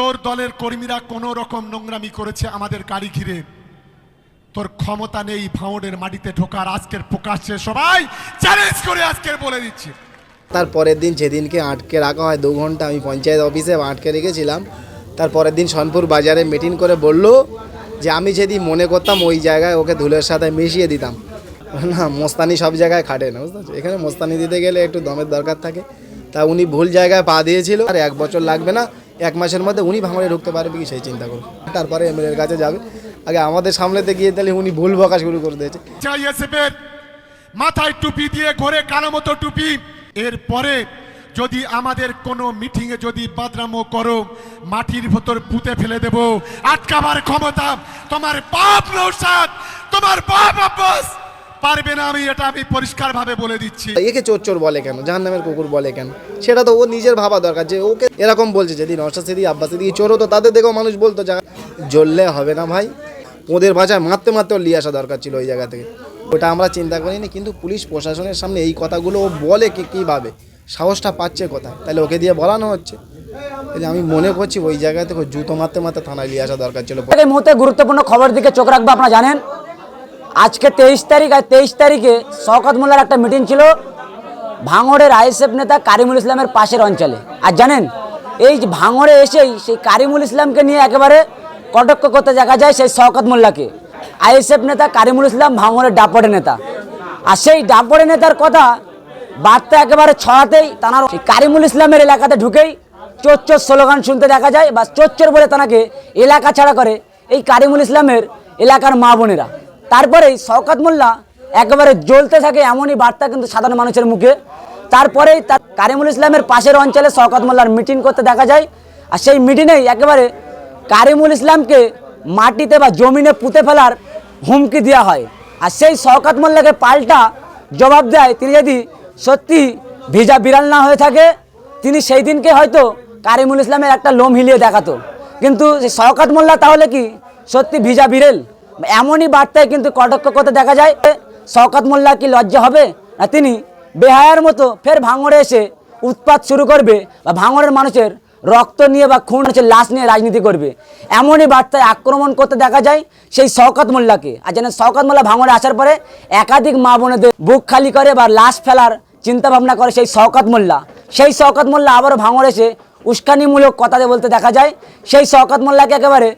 তোর দলের কর্মীরা কোনো রকম নোংরামি করেছে আমাদের গাড়ি ঘিরে। তোর ক্ষমতা নেই ভাঁড়ের মাটিতে ঢোকার, আজকের প্রকাশ্যে সবাই চ্যালেঞ্জ করে আজকের বলে দিচ্ছি। তার পরের দিন যেদিনকে আটকে রাখা হয়, দু ঘণ্টা আমি পঞ্চায়েত অফিসে আটকে রেখেছিলাম। তার পরের দিন সনপুর বাজারে মিটিং করে বলল যে, আমি যদি মনে করতাম ওই জায়গায় ওকে ধুলের সাথে মিশিয়ে দিতাম। না, মোস্তানি সব জায়গায় খাটে না, বুঝতে পারছ? এখানে মোস্তানি দিতে গেলে একটু দমের দরকার থাকে। তা উনি ভুল জায়গায় পা দিয়েছিল, আর এক বছর লাগবে না। এক মাসের মধ্যে উনি ভাঙড়ে ঢুকতে পারবে কি সেই চিন্তা করুন। তারপরে এমএলএর কাছে যাবে। আগে আমাদের সামলেতে গিয়ে তাহলে উনি ভুল বকা শুরু করে দিয়েছে। মাথায় টুপি দিয়ে ঘরে কালো মতো টুপি। এরপরে যদি আমাদের কোনো মিটিংয়ে যদি বাদরামো করো, মাটির ভেতর পুঁতে ফেলে দেব। আটকাবার ক্ষমতা তোমার বাপ নৌসাদ, তোমার বাপ আব্বাস। পারবে না আমি এটা আমি পরিষ্কারভাবে বলে দিচ্ছি। একে চোর চোর বলে কেন? জাহান নামের কুকুর বলে কেন? সেটা তো ও নিজের ভাবা দরকার যে ওকে এরকম বলছে যদি নশা সিদি আব্বাস সিদি চোর হতো তাদের দেখেও মানুষ বলতো যা জ্বললে হবে না ভাই। ওদের ভাষায় মারতে মারতে ওর নিয়ে আসা দরকার ছিল ওই জায়গা থেকে। ওটা আমরা চিন্তা করিনি কিন্তু পুলিশ প্রশাসনের সামনে এই কথাগুলো ও বলে কি কীভাবে? সাহসটা পাচ্ছে কোথায়? তাহলে ওকে দিয়ে বলানো হচ্ছে। আমি মনে করছি ওই জায়গা থেকে ও জুতো মারতে মারতে থানায় নিয়ে আসা দরকার ছিল। এই মুহূর্তে গুরুত্বপূর্ণ খবর দিকে চোখ রাখব আপনারা জানেন? আজকে তেইশ তারিখ আর তেইশ তারিখে শওকত মোল্লার একটা মিটিং ছিল ভাঙড়ের আইএসএফ নেতা কারিমুল ইসলামের পাশের অঞ্চলে। আর জানেন, এই যে ভাঙড়ে এসেই সেই কারিমুল ইসলামকে নিয়ে একেবারে কটক্ষ করতে দেখা যায় সেই শওকত মোল্লাকে। আইএসএফ নেতা কারিমুল ইসলাম ভাঙড়ের ডাপড়ে নেতা। আর সেই ডাপড়ে নেতার কথা বার্তা একেবারে ছড়াতেই তানার কারিমুল ইসলামের এলাকাতে ঢুকেই চোর স্লোগান শুনতে দেখা যায় বা চোর বলে তানাকে এলাকা ছাড়া করে এই কারিমুল ইসলামের এলাকার মা বোনেরা। তারপরেই শওকাত মোল্লা একেবারে জ্বলতে থাকে এমনই বার্তা কিন্তু সাধারণ মানুষের মুখে। তারপরেই তার কারিমুল ইসলামের পাশের অঞ্চলে শওকাত মোল্লার মিটিং করতে দেখা যায়। আর সেই মিটিংয়েই একেবারে কারিমুল ইসলামকে মাটিতে বা জমিনে পুঁতে ফেলার হুমকি দেওয়া হয়। আর সেই শওকাত মোল্লাকে পাল্টা জবাব দেয় তিনি যদি সত্যি ভিজা বিড়াল না হয়ে থাকে, তিনি সেই দিনকে হয়তো কারিমুল ইসলামের একটা লোম হিলিয়ে দেখাতো। কিন্তু শওকাত মোল্লা তাহলে কি সত্যি ভিজা বিড়েল? এমনই বার্তায় কিন্তু কটক্ষ করতে দেখা যায় শওকাত মোল্লা কি লজ্জা হবে? না, তিনি বেহায়ার মতো ফের ভাঙড়ে এসে উৎপাত শুরু করবে বা ভাঙড়ের মানুষের রক্ত নিয়ে বা খুন হচ্ছে, লাশ নিয়ে রাজনীতি করবে। এমনই বার্তায় আক্রমণ করতে দেখা যায় সেই শওকাত মোল্লাকে। আর যেন শওকাত মোল্লা ভাঙড়ে আসার পরে একাধিক মা বোনেদের বুক খালি করে বা লাশ ফেলার চিন্তা ভাবনা করে সেই শওকাত মোল্লা। সেই শওকাত মোল্লা আবারও ভাঙড়ে এসে উস্কানিমূলক কথা বলতে দেখা যায়। সেই শওকাত মোল্লাকে একেবারে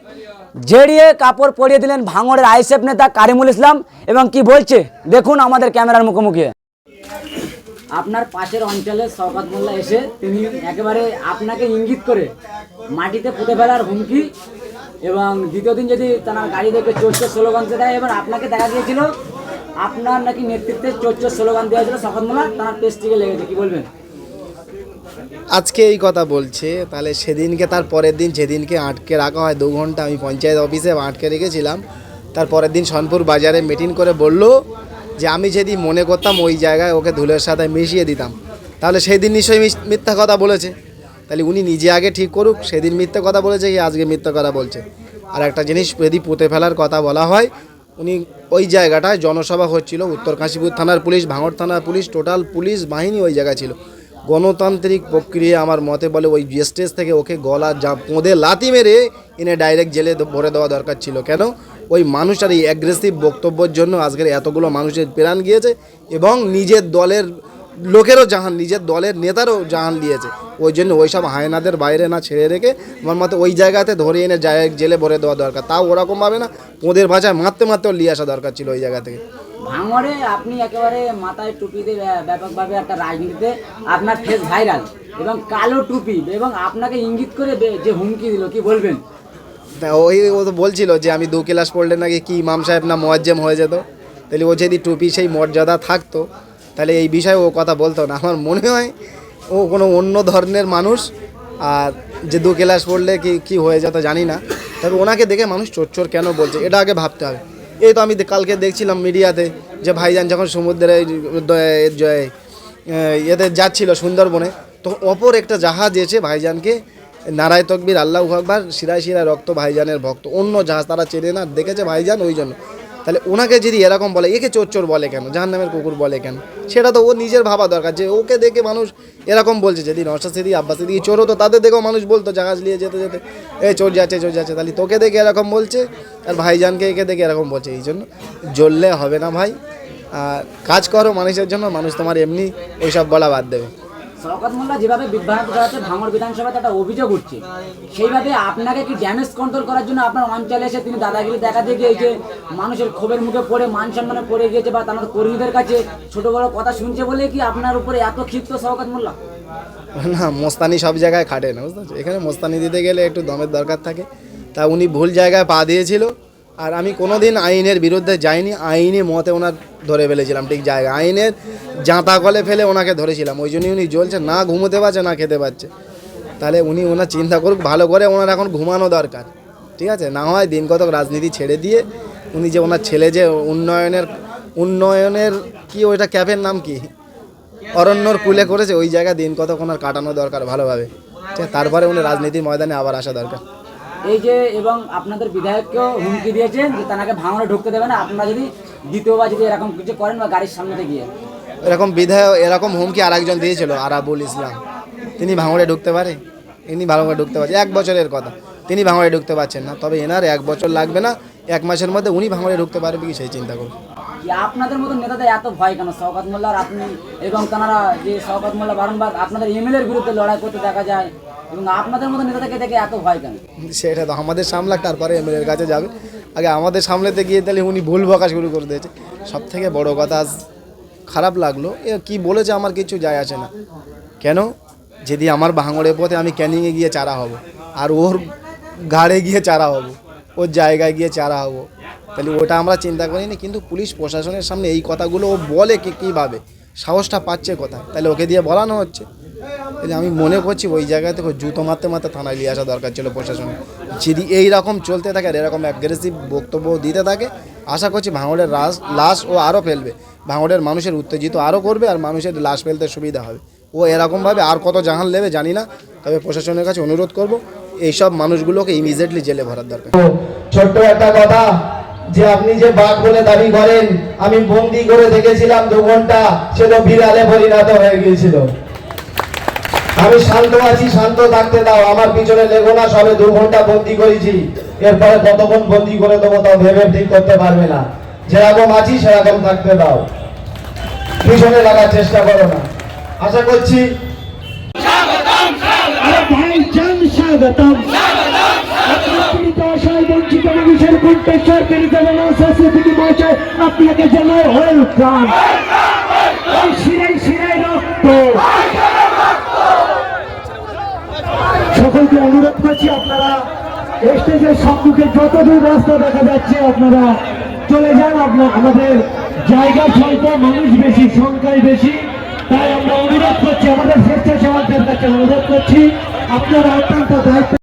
জেড়িয়ে কাপড় পরিয়ে দিলেন ভাঙড়ের আইএসএফ নেতা কারিমুল ইসলাম এবং কি বলছে? দেখুন আমাদের ক্যামেরার মুখোমুখি। আপনার পাশের অঞ্চলে শওকাত মোল্লা এসে তিনি একেবারে আপনাকে ইঙ্গিত করে মাটিতে পুঁতে ফেলার হুমকি এবং দ্বিতীয় দিন যদি তার গাড়ি দেখে চোরচোর স্লোগান দেয় এবার আপনাকে দেখা গিয়েছিল, আপনার নাকি নেতৃত্বে চোরচোর স্লোগান দেওয়া ছিল শওকাত মোল্লা তার টেস্টিকে লেগেছে, কি বলবেন? আজকে এই কথা বলছে, তাহলে সেদিনকে, তার পরের দিন যেদিনকে আটকে রাখা হয়, দু ঘণ্টা আমি পঞ্চায়েত অফিসে আটকে রেখেছিলাম, তার পরের দিন সনপুর বাজারে মিটিং করে বলল যে আমি যদি মনে করতাম ওই জায়গায় ওকে ধুলের সাথে মিশিয়ে দিতাম। তাহলে সেই দিন নিশ্চয়ই মিথ্যা কথা বলেছে। তাহলে উনি নিজে আগে ঠিক করুক, সেদিন মিথ্যা কথা বলেছে কি আজকে মিথ্যা কথা বলছে। আর একটা জিনিস, যদি পুঁতে ফেলার কথা বলা হয়, উনি ওই জায়গাটায় জনসভা হচ্ছিল, উত্তর কাশীপুর থানার পুলিশ, ভাঙড় থানার পুলিশ, টোটাল পুলিশ বাহিনী ওই জায়গায় ছিল। গণতান্ত্রিক প্রক্রিয়া আমার মতে বলে ওই স্টেজ থেকে ওকে গলা যা পোঁদে লাতি মেরে এনে ডাইরেক্ট জেলে ভরে দেওয়া দরকার ছিল। কেন? ওই মানুষটার এই অ্যাগ্রেসিভ বক্তব্যের জন্য আজকের এতগুলো মানুষের প্রাণ গিয়েছে এবং নিজের দলের লোকেরও জাহান, নিজের দলের নেতারও জাহান দিয়েছে। ওই জন্য ওই সব হায়নাদের বাইরে না ছেড়ে রেখে আমার মতে ওই জায়গাতে ধরে এনে জেলে ভরে দেওয়া দরকার। তাও ওরকমভাবে না ওদের ভাষায় মারতে মারতেও নিয়ে আসা দরকার ছিল ওই জায়গা থেকে। ভাঙড়ে আপনি একেবারে মাথায় টুপি দিয়ে ব্যাপকভাবে একটা রাজনীতিতে আপনার ফেস ভাইরাল এবং কালো টুপি এবং আপনাকে ইঙ্গিত করে যে হুমকি দিল, কি বলবেন? ওই ও তো বলছিল যে আমি দু ক্লাস পড়লে নাকি কি ইমাম সাহেব না মোয়াজ্জেম হয়ে যেত। তাহলে ও যদি টুপি সেই মর্যাদা থাকতো, তাহলে এই বিষয়ে ও কথা বলতো না। আমার মনে হয় ও কোনো অন্য ধরনের মানুষ, আর যে দু ক্লাস পড়লে কি কি হয়ে যেত জানি না। তবে ওনাকে দেখে মানুষ চোর চোর কেন বলছে, এটা আগে ভাবতে হবে। এই তো আমি কালকে দেখছিলাম মিডিয়াতে যে ভাইজান যখন সমুদ্রে ইয়েতে যাচ্ছিল সুন্দরবনে, তো অপর একটা জাহাজ এসে ভাইজানকে, নারায় তকবির, আল্লাহ আকবার, শিরায় শিরায় রক্ত ভাইজানের ভক্ত, অন্য জাহাজ তারা চেনে না, দেখেছে ভাইজান ওই জন্য। তাহলে ওনাকে যদি এরকম বলে, একে চোর চোর বলে কেন? জাহান্নামের কুকুর বলে কেন? সেটা তো ও নিজের ভাবা দরকার যে ওকে দেখে মানুষ এরকম বলছে, যদি নশা সিদি আব্বাস সিদি চোর হতো, তাদের দেখেও মানুষ বলতো, জাহাজ নিয়ে যেতে যেতে, এ, চোর যাচ্ছে চোর যাচ্ছে। তাহলে তোকে দেখে এরকম বলছে, আর ভাইজানকে একে দেখে এরকম বলছে। এই জন্য জ্বললে হবে না ভাই। আর কাজ করো মানুষের জন্য, মানুষ তোমার এমনি ওইসব বলা বাদ দেবে। শওকত মোল্লা যেভাবে বিভ্রান্ত করাচ্ছে ভাঙড় বিধানসভাতে একটা অভিযোগ উঠছে, সেইভাবে আপনাকে কি ড্যামেজ কন্ট্রোল করার জন্য আপনার অঞ্চলে এসে তিনি দাদাগিরি দেখাতে গিয়ে এই যে মানুষের ক্ষোভের মুখে পড়ে, মান সম্মানে পড়ে গিয়েছে বা তার কর্মীদের কাছে ছোট বড় কথা শুনছে বলে কি আপনার উপরে এত ক্ষিপ্ত শওকত মোল্লা? না, মোস্তানি সব জায়গায় খাটে না, বুঝতে এখানে মোস্তানি দিতে গেলে একটু দমের দরকার থাকে। তা উনি ভুল জায়গায় পা দিয়েছিল আর আমি কোনো দিন আইনের বিরুদ্ধে যাইনি, আইনি মতে ওনার ধরে ফেলেছিলাম, ঠিক জায়গা। আইনের জাঁতা কলে ফেলে ওনাকে ধরেছিলাম, ওই জন্যই উনি জ্বলছে, না ঘুমোতে পারছে, না খেতে পারছে। তাহলে উনি ওনার চিন্তা করুক, ভালো করে ওনার এখন ঘুমানো দরকার, ঠিক আছে? না হয় দিন কতক রাজনীতি ছেড়ে দিয়ে উনি যে ওনার ছেলে যে উন্নয়নের উন্নয়নের কি ওইটা ক্যাফের নাম কি? অরণ্যর কুলে করেছে, ওই জায়গায় দিন কতক ওনার কাটানো দরকার ভালোভাবে? তারপরে উনি রাজনীতির ময়দানে আবার আসা দরকার। এই যে এবং আপনাদের বিধায়ককেও হুমকি দিয়েছেন যে তাকে ভাঙড়ে ঢুকতে দেবে না। আপনারা যদি দ্বিতীয়বার যদি এরকম কিছু করেন বা গাড়ির সামনে গিয়ে। এরকম বিধায়ক এরকম হুমকি আর একজন দিয়েছিল আরাবুল ইসলাম। তিনি ভাঙড়ে ঢুকতে পারে? ইনি করে ঢুকতে পারছে। এক বছরের কথা। তিনি ভাঙড়ে ঢুকতে পারছেন না। তবে এনার এক বছর লাগবে না। এক মাসের মধ্যে উনি ভাঙড়ে ঢুকতে পারবে কি সেই চিন্তা করুন। আপনাদের মতো নেতাদের এত ভয় কেন? শওকত মোল্লার আপনি এবং তারা যে শওকত মোল্লা বারংবার আপনাদের এমএলএর বিরুদ্ধে লড়াই করতে দেখা যায়। এবং আপনাদের মতো নেতাদেরকে দেখে এত ভয় কেন? সেটা তো আমাদের সামলাক, তারপরে এমএলএর কাছে যাবে। আগে আমাদের সামলাতে গিয়ে তাহলে উনি ভুল বকা শুরু করে দিয়েছে। সব থেকে বড় কথা খারাপ লাগল। এ কি বলেছে আমার কিছু যায় আসে না। কেন? যদি আমার ভাঙড়ের পথে আমি ক্যানিংয়ে গিয়ে চারা হব, আর ওর ঘাড়ে গিয়ে চারা হব, ওর জায়গায় গিয়ে চারা হব, তাহলে ওটা আমরা চিন্তা করিনি। কিন্তু পুলিশ প্রশাসনের সামনে এই কথাগুলো ও বলে কি কীভাবে? সাহসটা পাচ্ছে কোথায়? তাহলে ওকে দিয়ে বলানো হচ্ছে। তাহলে আমি মনে করছি ওই জায়গা থেকে জুতো মারতে মারতে থানায় নিয়ে আসা দরকার ছিল প্রশাসনের যদি এই রকম চলতে থাকে আর এরকম অ্যাগ্রেসিভ বক্তব্য দিতে থাকে, আশা করছি ভাঙড়ের লাশ লাশ ও আরও ফেলবে। ভাঙড়ের মানুষের উত্তেজিত আরও করবে আর মানুষের লাশ ফেলতে সুবিধা হবে। ও এরকমভাবে আর কত জাহান নেবে জানি না, তবে প্রশাসনের কাছে অনুরোধ করব, এইসব মানুষগুলোকে ইমিডিয়েটলি জেলে ভরার দরকার। ছোট্ট একটা কথা, যে আপনি যে বাঘ বলে দাবি করেন, আমি বন্দি করে দেখেছিলাম দু ঘণ্টা, সে তো বিড়ালে পরিণত হয়ে গিয়েছিল। আমি শান্ত আছি শান্ত থাকতে দাও। আমার পিছনে লেগো না সবে দু ঘণ্টা বন্দি করেছি। এরপরে কতক্ষণ বন্দি করে দেবো তাও ভেবে ঠিক করতে পারবে না। যেরকম আছি সেরকম থাকতে দাও। পিছনে লাগার চেষ্টা করো না। আশা করছি আপনাকে জানাই ওয়েলকাম শিরাই শিরাই রক্ত। সকলকে অনুরোধ করছি আপনারা স্টেজের সম্মুখে যতদূর রাস্তা দেখা যাচ্ছে আপনারা চলে যান। আপনার আমাদের জায়গা স্বল্প, মানুষ বেশি, সংখ্যায় বেশি। তাই আমরা অনুরোধ করছি, আমাদের স্বেচ্ছাসেবকদের কাছে অনুরোধ করছি, আপনারা অত্যন্ত দায়িত্ব